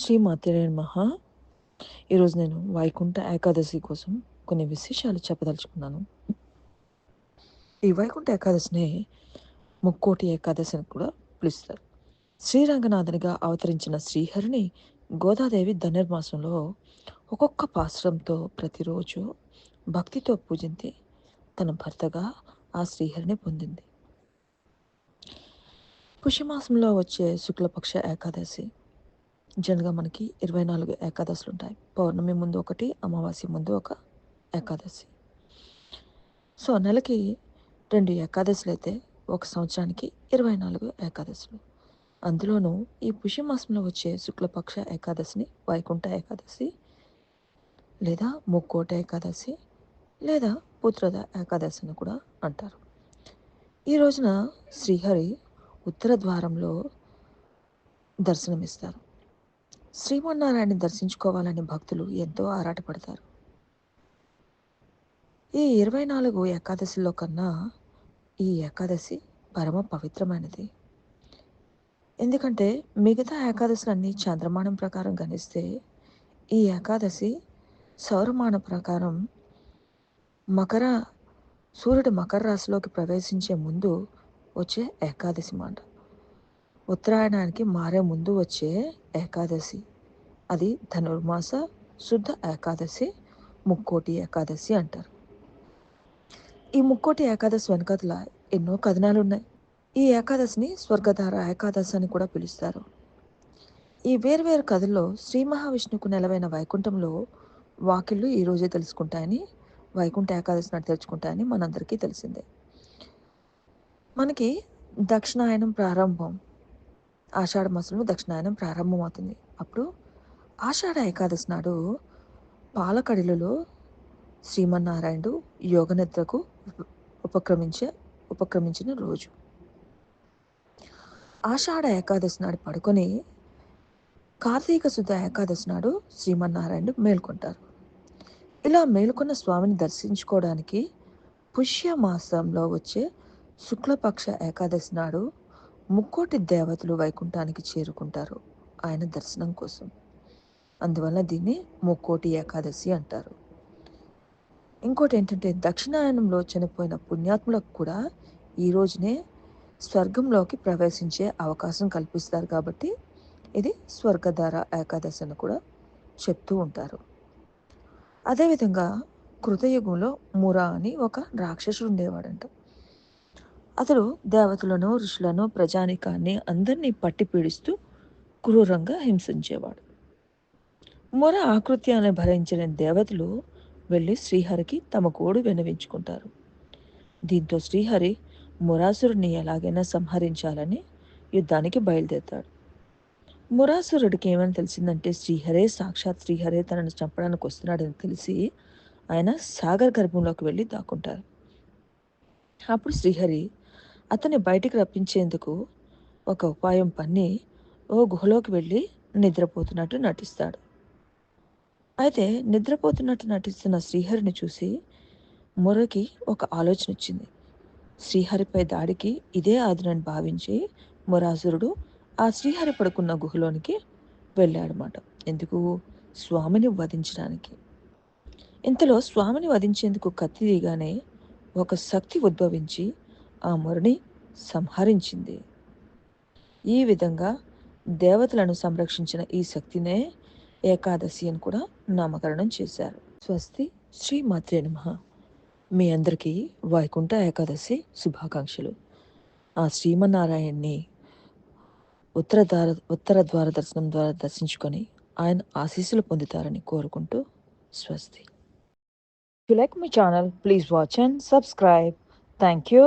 శ్రీ మాతేరే మహా. ఈరోజు నేను వైకుంఠ ఏకాదశి కోసం కొన్ని విశేషాలు చెప్పదలుచుకున్నాను. ఈ వైకుంఠ ఏకాదశిని ముక్కోటి ఏకాదశి అని కూడా పిలుస్తారు. శ్రీరంగనాథునిగా అవతరించిన శ్రీహరిని గోదాదేవి ధనుర్మాసంలో ఒక్కొక్క పాశ్రంతో ప్రతిరోజు భక్తితో పూజించి తన భర్తగా ఆ శ్రీహరిని పొందింది. పుష్యమాసంలో వచ్చే శుక్లపక్ష ఏకాదశి జనరల్గా మనకి ఇరవై నాలుగు ఏకాదశులు ఉంటాయి పౌర్ణమి ముందు ఒకటి అమావాస్య ముందు ఒక ఏకాదశి. సో నెలకి రెండు ఏకాదశులు అయితే ఒక సంవత్సరానికి ఇరవై నాలుగు ఏకాదశులు. అందులోనూ ఈ పుష్యమాసంలో వచ్చే శుక్లపక్ష ఏకాదశిని వైకుంఠ ఏకాదశి లేదా ముక్కోట ఏకాదశి లేదా పుత్రద ఏకాదశి అని కూడా అంటారు. ఈ రోజున శ్రీహరి ఉత్తర ద్వారంలో దర్శనమిస్తారు. శ్రీమన్నారాయణని దర్శించుకోవాలని భక్తులు ఎంతో ఆరాటపడతారు. ఈ ఇరవై నాలుగు ఏకాదశిలో కన్నా ఈ ఏకాదశి పరమ పవిత్రమైనది. ఎందుకంటే మిగతా ఏకాదశులన్నీ చంద్రమానం ప్రకారం గణిస్తే ఈ ఏకాదశి సౌరమాన ప్రకారం మకర సూర్యుడు మకర రాశిలోకి ప్రవేశించే ముందు వచ్చే ఏకాదశి మాట. ఉత్తరాయణానికి మారే ముందు వచ్చే ఏకాదశి. అది ధనుర్మాస శుద్ధ ఏకాదశి ముక్కోటి ఏకాదశి అంటారు. ఈ ముక్కోటి ఏకాదశి వెనకతల ఎన్నో కథనాలు ఉన్నాయి ఈ ఏకాదశిని స్వర్గధార ఏకాదశి అని కూడా పిలుస్తారు. ఈ వేర్వేరు కథల్లో శ్రీ మహావిష్ణువుకు నెలవైన వైకుంఠంలో వాకిళ్ళు ఈరోజే తెలుసుకుంటాయని వైకుంఠ ఏకాదశి నాడు తెలుసుకుంటాయని మనందరికీ తెలిసిందే. మనకి దక్షిణాయనం ప్రారంభం ఆషాఢ మాసంలో దక్షిణాయనం ప్రారంభం అవుతుంది అప్పుడు ఆషాఢ ఏకాదశి నాడు పాలకడిలలో శ్రీమన్నారాయణుడు యోగనిద్రకు ఉపక్రమించే ఉపక్రమించిన రోజు. ఆషాఢ ఏకాదశి నాడు పడుకొని కార్తీక శుద్ధ ఏకాదశి నాడు శ్రీమన్నారాయణుడు మేల్కొంటారు. ఇలా మేల్కొన్న స్వామిని దర్శించుకోవడానికి పుష్యమాసంలో వచ్చే శుక్లపక్ష ఏకాదశి నాడు ముక్కోటి దేవతలు వైకుంఠానికి చేరుకుంటారు ఆయన దర్శనం కోసం. అందువల్ల దీన్ని ముక్కోటి ఏకాదశి అంటారు. ఇంకోటి ఏంటంటే దక్షిణాయనంలో చనిపోయిన పుణ్యాత్ములకు కూడా ఈ రోజునే స్వర్గంలోకి ప్రవేశించే అవకాశం కల్పిస్తారు కాబట్టి ఇది స్వర్గధార ఏకాదశి అని కూడా చెప్తూ ఉంటారు. అదేవిధంగా కృతయుగంలో మురా అని ఒక రాక్షసుడు ఉండేవాడంట. అతడు దేవతలను ఋషులను ప్రజానికాన్ని అందరినీ పట్టి పీడిస్తూ క్రూరంగా హింసించేవాడు. మొర ఆకృత్యాన్ని భరించిన దేవతలు వెళ్ళి శ్రీహరికి తమ గోడు వినవించుకుంటారు దీంతో శ్రీహరి మురాసురుడిని ఎలాగైనా సంహరించాలని యుద్ధానికి బయలుదేరతాడు. మురాసురుడికి ఏమని తెలిసిందంటే శ్రీహరే సాక్షాత్ శ్రీహరే తనను చంపడానికి వస్తున్నాడని తెలిసి ఆయన సాగర్ గర్భంలోకి వెళ్ళి దాక్కుంటారు. అప్పుడు శ్రీహరి అతన్ని బయటికి రప్పించేందుకు ఒక ఉపాయం పన్ని ఓ గుహలోకి వెళ్ళి నిద్రపోతున్నట్టు నటిస్తాడు. అయితే నిద్రపోతున్నట్టు నటిస్తున్న శ్రీహరిని చూసి మురకి ఒక ఆలోచన వచ్చింది. శ్రీహరిపై దాడికి ఇదే ఆదునని భావించి మురాసురుడు ఆ శ్రీహరి పడుకున్న గుహలోనికి వెళ్ళాడనమాట ఎందుకు? స్వామిని వధించడానికి. ఇంతలో స్వామిని వధించేందుకు కత్తి దిగానే ఒక శక్తి ఉద్భవించి ఆ మురని సంహరించింది. ఈ విధంగా దేవతలను సంరక్షించిన ఈ శక్తినే ఏకాదశి అని కూడా నామకరణం చేశారు. స్వస్తి శ్రీ మాత్రే నమ. మీ అందరికీ వైకుంఠ ఏకాదశి శుభాకాంక్షలు. ఆ శ్రీమన్నారాయణ్ణి ఉత్తర ద్వార ఉత్తర ద్వార దర్శనం ద్వారా దర్శించుకొని ఆయన ఆశీస్సులు పొందుతారని కోరుకుంటూ స్వస్తి. You like my channel please watch and subscribe thank you